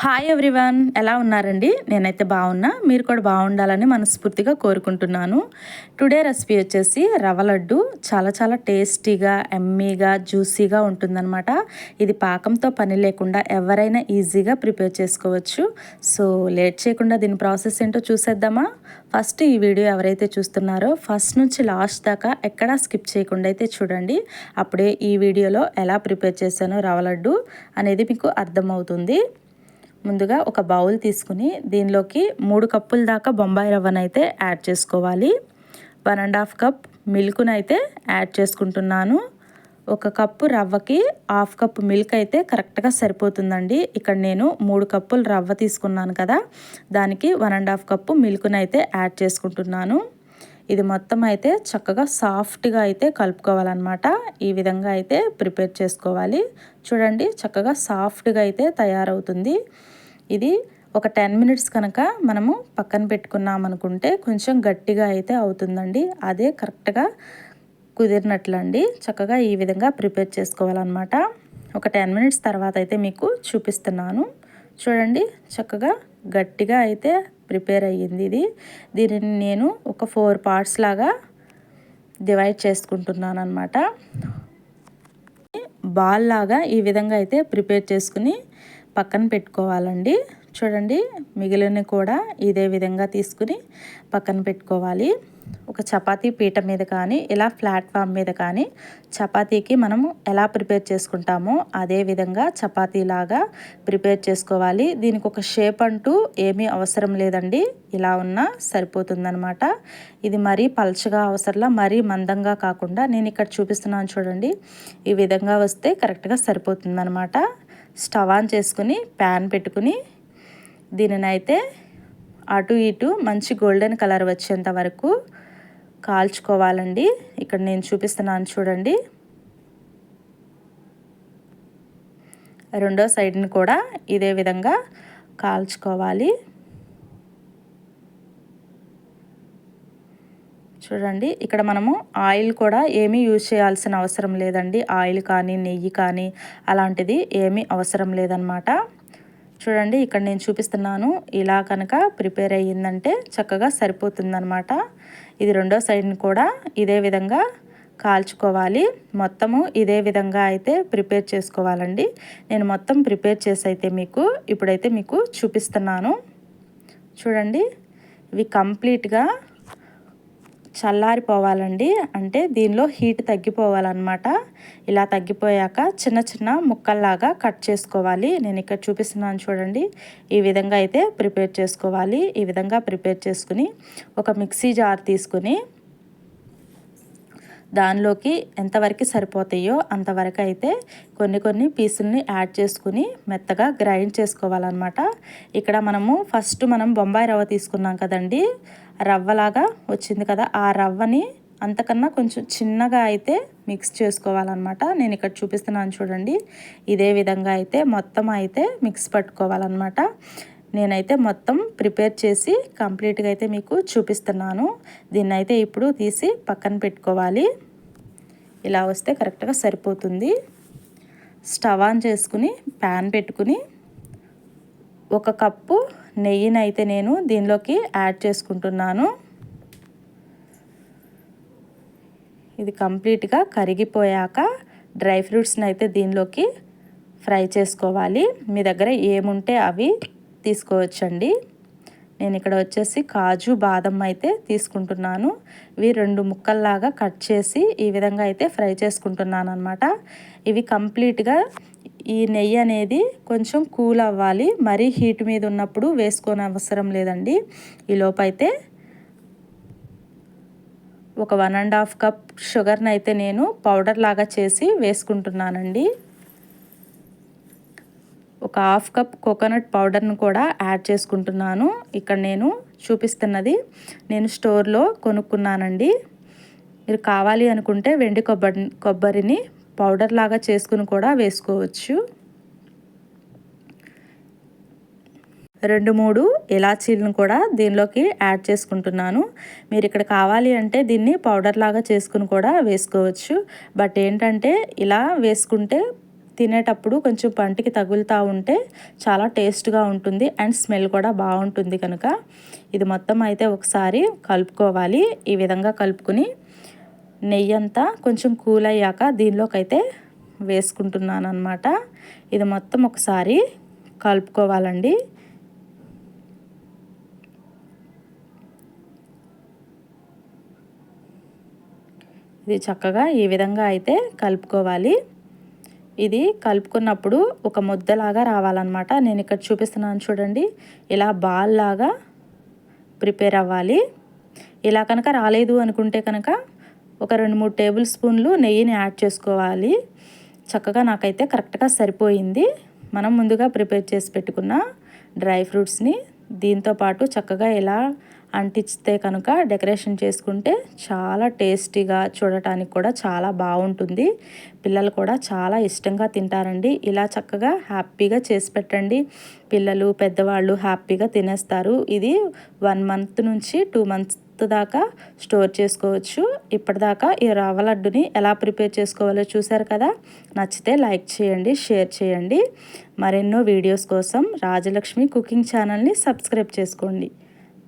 Hi everyone ఎలా ఉన్నారండి? నేనైతే బాగున్నా. మీరు కూడా బాగుండాలని మనస్ఫూర్తిగా కోరుకుంటున్నాను. టుడే రెసిపీ వచ్చేసి రవ్వ లడ్డు. చాలా చాలా టేస్టీగా ఎమ్మీగా జ్యూసీగా ఉంటుందన్నమాట. ఇది పాకంతో పని లేకుండా ఎవరైనా ఈజీగా ప్రిపేర్ చేసుకోవచ్చు. సో లేట్ చేయకుండా దీని ప్రాసెస్ ఏంటో చూసేద్దామా? ఫస్ట్ ఈ వీడియో ఎవరైతే చూస్తున్నారో ఫస్ట్ నుంచి లాస్ట్ దాకా ఎక్కడా స్కిప్ చేయకుండా అయితే చూడండి. అప్పుడే ఈ వీడియోలో ఎలా ప్రిపేర్ చేశానో రవ్వ లడ్డు అనేది మీకు అర్థమవుతుంది. ముందుగా ఒక బౌల్ తీసుకుని దీనిలోకి మూడు కప్పుల దాకా బొంబాయి రవ్వను అయితే యాడ్ చేసుకోవాలి. వన్ అండ్ హాఫ్ కప్ మిల్క్ను అయితే యాడ్ చేసుకుంటున్నాను. ఒక కప్పు రవ్వకి హాఫ్ కప్ మిల్క్ అయితే కరెక్ట్గా సరిపోతుందండి. ఇక్కడ నేను మూడు కప్పులు రవ్వ తీసుకున్నాను కదా దానికి వన్ అండ్ హాఫ్ కప్పు మిల్క్ను అయితే యాడ్ చేసుకుంటున్నాను. ఇది మొత్తం అయితే చక్కగా సాఫ్ట్గా అయితే కలుపుకోవాలన్నమాట. ఈ విధంగా అయితే ప్రిపేర్ చేసుకోవాలి. చూడండి చక్కగా సాఫ్ట్గా అయితే తయారవుతుంది. ఇది ఒక టెన్ మినిట్స్ కనుక మనము పక్కన పెట్టుకున్నాం అనుకుంటే కొంచెం గట్టిగా అయితే అవుతుందండి. అదే కరెక్ట్గా కుదిరినట్లండి. చక్కగా ఈ విధంగా ప్రిపేర్ చేసుకోవాలన్నమాట. ఒక టెన్ మినిట్స్ తర్వాత అయితే మీకు చూపిస్తున్నాను. చూడండి చక్కగా గట్టిగా అయితే ప్రిపేర్ అయ్యింది ఇది. దీనిని నేను ఒక ఫోర్ పార్ట్స్ లాగా డివైడ్ చేసుకుంటున్నాను అనమాట బాల్ లాగా ఈ విధంగా అయితే ప్రిపేర్ చేసుకుని పక్కన పెట్టుకోవాలండి. చూడండి మిగిలిన కూడా ఇదే విధంగా తీసుకుని పక్కన పెట్టుకోవాలి. ఒక చపాతీ పీట మీద కానీ ఇలా ప్లాట్ఫామ్ మీద కానీ చపాతీకి మనము ఎలా ప్రిపేర్ చేసుకుంటామో అదే విధంగా చపాతీలాగా ప్రిపేర్ చేసుకోవాలి. దీనికి ఒక షేప్ అంటూ ఏమీ అవసరం లేదండి. ఇలా ఉన్నా సరిపోతుందనమాట ఇది మరీ పలచగా అవసరంలా మరీ మందంగా కాకుండా నేను ఇక్కడ చూపిస్తున్నాను చూడండి. ఈ విధంగా వస్తే కరెక్ట్గా సరిపోతుందనమాట స్టవ్ ఆన్ చేసుకుని ప్యాన్ పెట్టుకుని దీనిని అయితే అటు ఇటు మంచి గోల్డెన్ కలర్ వచ్చేంత వరకు కాల్చుకోవాలండి. ఇక్కడ నేను చూపిస్తున్నాను చూడండి. రెండో సైడ్ని కూడా ఇదే విధంగా కాల్చుకోవాలి. చూడండి. ఇక్కడ మనము ఆయిల్ కూడా ఏమీ యూజ్ చేయాల్సిన అవసరం లేదండి. ఆయిల్ కానీ నెయ్యి కానీ అలాంటిది ఏమీ అవసరం లేదనమాట చూడండి ఇక్కడ నేను చూపిస్తున్నాను. ఇలా కనుక ప్రిపేర్ అయ్యిందంటే చక్కగా సరిపోతుందనమాట ఇది రెండో సైడ్ని కూడా ఇదే విధంగా కాల్చుకోవాలి. మొత్తము ఇదే విధంగా అయితే ప్రిపేర్ చేసుకోవాలండి. నేను మొత్తం ప్రిపేర్ చేసి అయితే మీకు ఇప్పుడైతే మీకు చూపిస్తున్నాను. చూడండి ఇవి కంప్లీట్గా చల్లారిపోవాలండి. అంటే దీనిలో హీట్ తగ్గిపోవాలన్నమాట. ఇలా తగ్గిపోయాక చిన్న చిన్న ముక్కల్లాగా కట్ చేసుకోవాలి. నేను ఇక్కడ చూపిస్తున్నాను చూడండి. ఈ విధంగా అయితే ప్రిపేర్ చేసుకోవాలి. ఈ విధంగా ప్రిపేర్ చేసుకుని ఒక మిక్సీ జార్ తీసుకుని దానిలోకి ఎంతవరకు సరిపోతాయో అంతవరకు అయితే కొన్ని కొన్ని పీసుల్ని యాడ్ చేసుకుని మెత్తగా గ్రైండ్ చేసుకోవాలన్నమాట. ఇక్కడ మనము ఫస్ట్ మనం బొంబాయి రవ్వ తీసుకున్నాం కదండి. రవ్వలాగా వచ్చింది కదా ఆ రవ్వని అంతకన్నా కొంచెం చిన్నగా అయితే మిక్స్ చేసుకోవాలన్నమాట. నేను ఇక్కడ చూపిస్తున్నాను చూడండి. ఇదే విధంగా అయితే మొత్తం అయితే మిక్స్ పట్టుకోవాలన్నమాట. నేనైతే మొత్తం ప్రిపేర్ చేసి కంప్లీట్గా అయితే మీకు చూపిస్తున్నాను. దీన్ని అయితే ఇప్పుడు తీసి పక్కన పెట్టుకోవాలి. ఇలా వస్తే కరెక్ట్గా సరిపోతుంది. స్టవ్ ఆన్ చేసుకుని ప్యాన్ పెట్టుకుని ఒక కప్పు నెయ్యిని అయితే నేను దీనిలోకి యాడ్ చేసుకుంటున్నాను. ఇది కంప్లీట్గా కరిగిపోయాక డ్రై ఫ్రూట్స్ని అయితే దీనిలోకి ఫ్రై చేసుకోవాలి. మీ దగ్గర ఏముంటే అవి తీసుకోవచ్చండి. నేను ఇక్కడ వచ్చేసి కాజు బాదం అయితే తీసుకుంటున్నాను. ఇవి రెండు ముక్కల్లాగా కట్ చేసి ఈ విధంగా అయితే ఫ్రై చేసుకుంటున్నాను అనమాట ఇవి కంప్లీట్గా ఈ నెయ్యి అనేది కొంచెం కూల్ అవ్వాలి. మరీ హీట్ మీద ఉన్నప్పుడు వేసుకోని అవసరం లేదండి. ఈ లోపైతే ఒక వన్ అండ్ హాఫ్ కప్ షుగర్ని అయితే నేను పౌడర్ లాగా చేసి వేసుకుంటున్నానండి. ఒక హాఫ్ కప్ కోకోనట్ పౌడర్ను కూడా యాడ్ చేసుకుంటున్నాను. ఇక్కడ నేను చూపిస్తున్నది నేను స్టోర్లో కొనుక్కున్నానండి. మీరు కావాలి అనుకుంటే వెండి కొబ్బరి కొబ్బరిని పౌడర్ లాగా చేసుకుని కూడా వేసుకోవచ్చు. రెండు మూడు ఇలాచీలను కూడా దీనిలోకి యాడ్ చేసుకుంటున్నాను. మీరు ఇక్కడ కావాలి అంటే దీన్ని పౌడర్ లాగా చేసుకుని కూడా వేసుకోవచ్చు. బట్ ఏంటంటే ఇలా వేసుకుంటే తినేటప్పుడు కొంచెం పంటికి తగులుతూ ఉంటే చాలా టేస్ట్గా ఉంటుంది అండ్ స్మెల్ కూడా బాగుంటుంది కనుక. ఇది మొత్తం అయితే ఒకసారి కలుపుకోవాలి. ఈ విధంగా కలుపుకుని నెయ్యి అంతా కొంచెం కూల్ అయ్యాక దీనిలోకైతే వేసుకుంటున్నాను అనమాట ఇది మొత్తం ఒకసారి కలుపుకోవాలండి. ఇది చక్కగా ఈ విధంగా అయితే కలుపుకోవాలి. ఇది కలుపుకున్నప్పుడు ఒక ముద్దలాగా రావాలన్నమాట. నేను ఇక్కడ చూపిస్తున్నాను చూడండి. ఇలా బాల్ లాగా ప్రిపేర్ అవ్వాలి. ఇలా కనుక రాలేదు అనుకుంటే కనుక ఒక రెండు మూడు టేబుల్ స్పూన్లు నెయ్యిని యాడ్ చేసుకోవాలి. చక్కగా నాకైతే కరెక్ట్గా సరిపోయింది. మనం ముందుగా ప్రిపేర్ చేసి పెట్టుకున్న డ్రై ఫ్రూట్స్ని దీంతో పాటు చక్కగా ఎలా అంటిస్తే కనుక డెకరేషన్ చేసుకుంటే చాలా టేస్టీగా చూడటానికి కూడా చాలా బాగుంటుంది. పిల్లలు కూడా చాలా ఇష్టంగా తింటారండి. ఇలా చక్కగా హ్యాపీగా చేసి పెట్టండి. పిల్లలు పెద్దవాళ్ళు హ్యాపీగా తినేస్తారు. ఇది వన్ మంత్ నుంచి టూ మంత్స్ దాకా స్టోర్ చేసుకోవచ్చు. ఇప్పటిదాకా ఈ రవ్వ లడ్డుని ఎలా ప్రిపేర్ చేసుకోవాలో చూసారు కదా? నచ్చితే లైక్ చేయండి షేర్ చేయండి. మరెన్నో వీడియోస్ కోసం రాజలక్ష్మి కుకింగ్ ఛానల్ని సబ్స్క్రైబ్ చేసుకోండి.